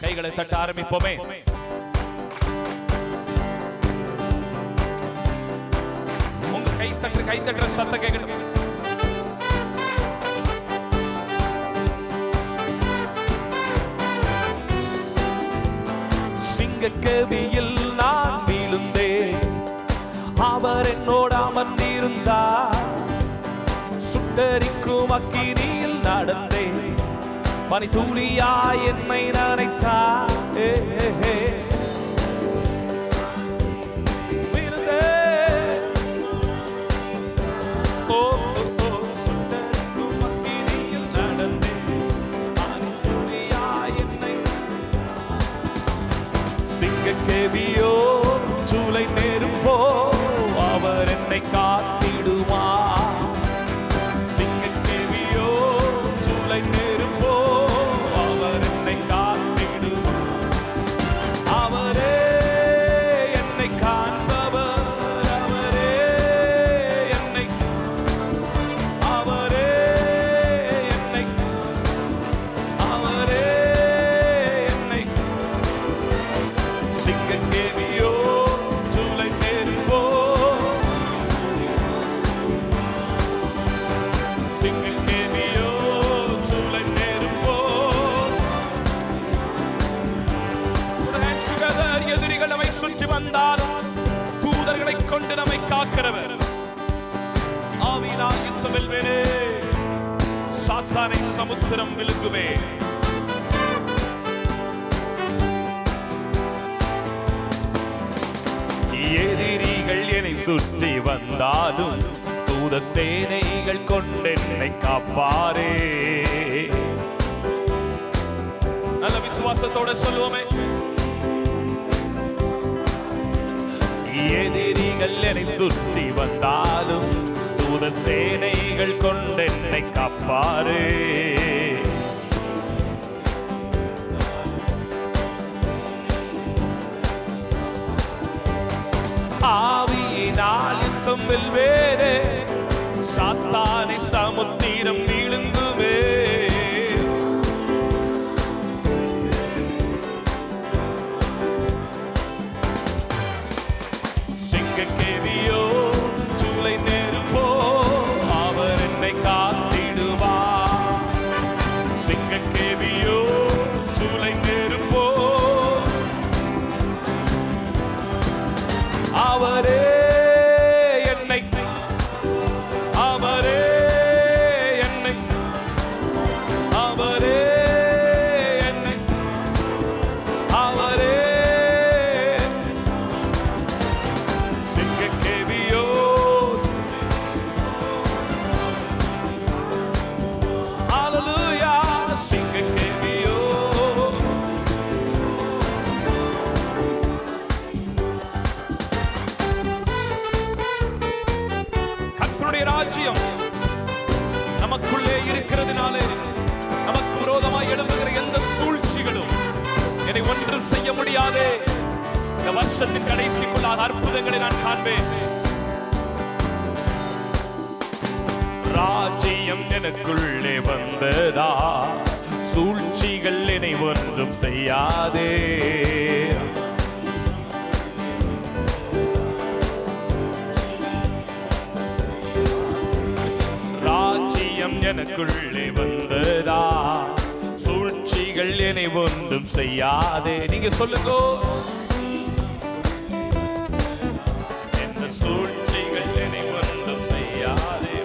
கைகளை தட்ட ஆரம்பிப்போமே. உங்க கை தட்டு கை தட்டுற சத்தம் கேட்கணும் சிங்கக்கவியில் நான் வீழுந்தேன். அவர் என்னோடு அமர்ந்திருந்தார். சுட்டரிக்கும் அக்கினியில் பனி துளியாய் என்னை நினைத்தார் ஏ, வந்தாலும் தூதர்களை கொண்டு நம்மை காக்கிறவர். ஆவியினால் யுத்தம் வெல்வேனே. சாத்தானை சமுத்திரம் விழுங்குவே எதிரிகள் என்னை சுற்றி வந்தாலும் தூதர் சேனைகள் கொண்டென்னை காப்பாரே. நல்ல விசுவாசத்தோட சொல்லுவோமே. எதிரிகள் என்னை சுற்றி வந்தாலும் தூத சேனைகள் கொண்டு என்னை காப்பாரே ஆவியினால் யுத்தம் வெல்வேரே சாத்தானை சமுத்திரம் நீ ராஜ்யம் நமக்குள்ளே இருக்கிறதுனாலே நமக்கு விரோதமாய் எழும்புகிற எந்த சூழ்ச்சிகளும் என்னை ஒன்றும் செய்ய முடியாதே. இந்த வருஷத்தின் கடைசிக்குள்ளாக அற்புதங்களை நான் காண்பேன். ராஜ்யம் எனக்குள்ளே வந்ததா? சூழ்ச்சிகள் என்னை ஒன்றும் செய்யாதே. செய்யாதே நீங்க சொல்லுங்க. எந்த சூழ்ச்சிகள் என்னை செய்யாதே.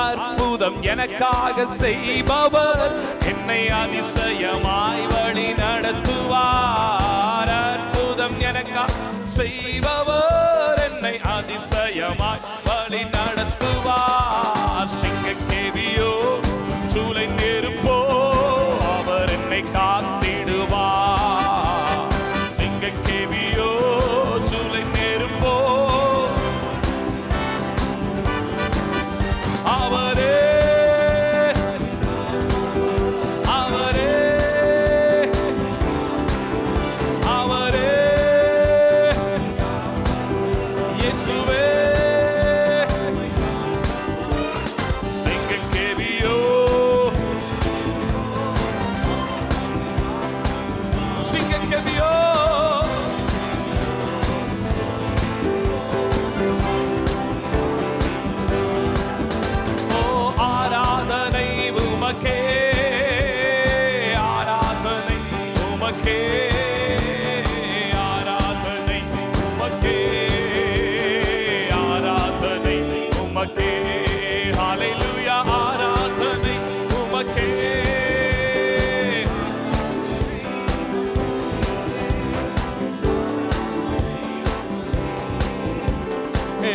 அற்புதம் எனக்காக செய்பவர் என்னை அதிசயமாய் வழி நடத்துவார். அற்புதம் எனக்காக செய்பவர் என்னை அதிசயமாய்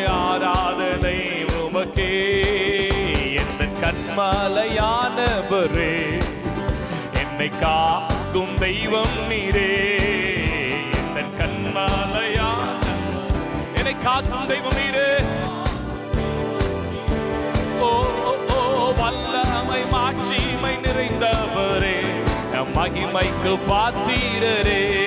ஆராதனை உமக்கே. என்ன கண்மலையானவரே என்னை காக்கும் தெய்வம் நீரே. என்ன கண்மலையான என்னை காக்கும் தெய்வம் நீரே. ஓ ஓ வல்லமை மாட்சிமை நிறைந்தவரே நம் மகிமைக்கு பாத்தீரரே.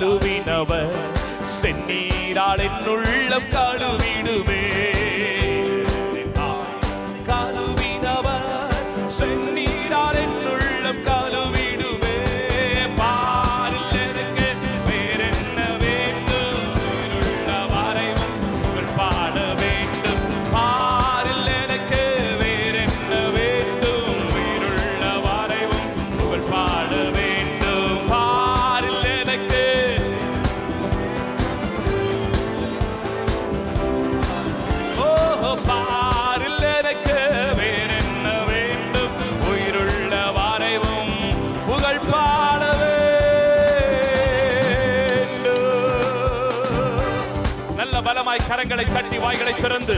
கழுவினவர். செந்நீரால் என் உள்ளம் கழுவிடுமே. நல்ல கரங்களை தட்டி வாய்களை திறந்து